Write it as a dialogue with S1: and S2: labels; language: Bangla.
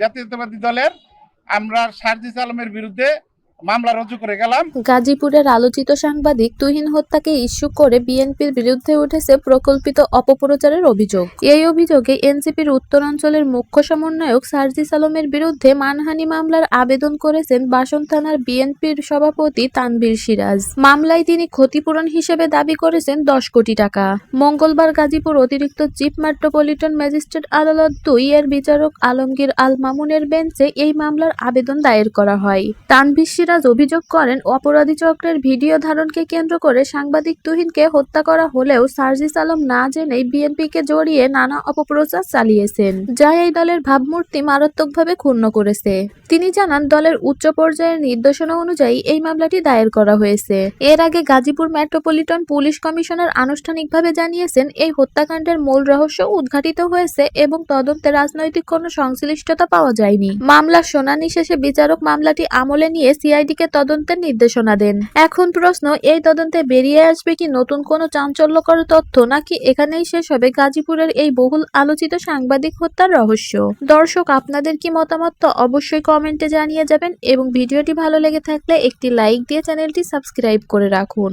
S1: জাতীয়তাবাদী দলের আমরা সারজিস আলমের বিরুদ্ধে মামলা রুজু করে গেলাম।
S2: গাজীপুরের আলোচিত সাংবাদিক তুহিন হত্যাকে ইস্যু করে বিএনপির বিরুদ্ধে উঠেছে প্রকল্পিত অপপ্রচারের অভিযোগ। এই অভিযোগে এনসিপির উত্তরাঞ্চলের মুখ্য সমন্বয়ক সার্জিস আলমের বিরুদ্ধে মানহানি মামলার আবেদন করেছেন বাসন থানার বিএনপির সভাপতি তানভীর সিরাজ। মামলায় তিনি ক্ষতিপূরণ হিসেবে দাবি করেছেন দশ কোটি টাকা। মঙ্গলবার গাজীপুর অতিরিক্ত চিফ মেট্রোপলিটন ম্যাজিস্ট্রেট আদালত দুই এর বিচারক আলমগীর আল মামুনের বেঞ্চে এই মামলার আবেদন দায়ের করা হয়। তানভীর সিরাজ অভিযোগ করেন, অপরাধী চক্রের ভিডিও ধারণকে কেন্দ্র করে সাংবাদিক তুহিনকে হত্যা করা হলেও সার্জিস আলম না জেনেই বিএনপিকে জড়িয়ে নানা অপপ্রচার চালিয়েছেন, যা এই দলের ভাবমূর্তি মারাত্মকভাবে ক্ষুণ্ণ করেছে। তিনি জানান, দলের উচ্চ পর্যায়ের নির্দেশনা অনুযায়ী এই মামলাটি দায়ের করা হয়েছে। এর আগে গাজীপুর মেট্রোপলিটন পুলিশ কমিশনার আনুষ্ঠানিকভাবে জানিয়েছেন, এই হত্যাকাণ্ডের মূল রহস্য উদ্ঘাটিত হয়েছে এবং তদন্তে রাজনৈতিক কোনো সংশ্লিষ্টতা পাওয়া যায়নি। মামলার শুনানি শেষে বিচারক মামলাটি আমলে নিয়ে সিআইডিকে তদন্তের নির্দেশনা দেন। এখন প্রশ্ন, এই তদন্তে বেরিয়ে আসবে কি নতুন কোনো চাঞ্চল্যকর তথ্য, নাকি এখানেই শেষ হবে গাজীপুরের এই বহুল আলোচিত সাংবাদিক হত্যার রহস্য? দর্শক, আপনাদের কি মতামত তো অবশ্যই কমেন্টে জানিয়ে যাবেন এবং ভিডিওটি ভালো লেগে থাকলে একটি লাইক দিয়ে চ্যানেলটি সাবস্ক্রাইব করে রাখুন।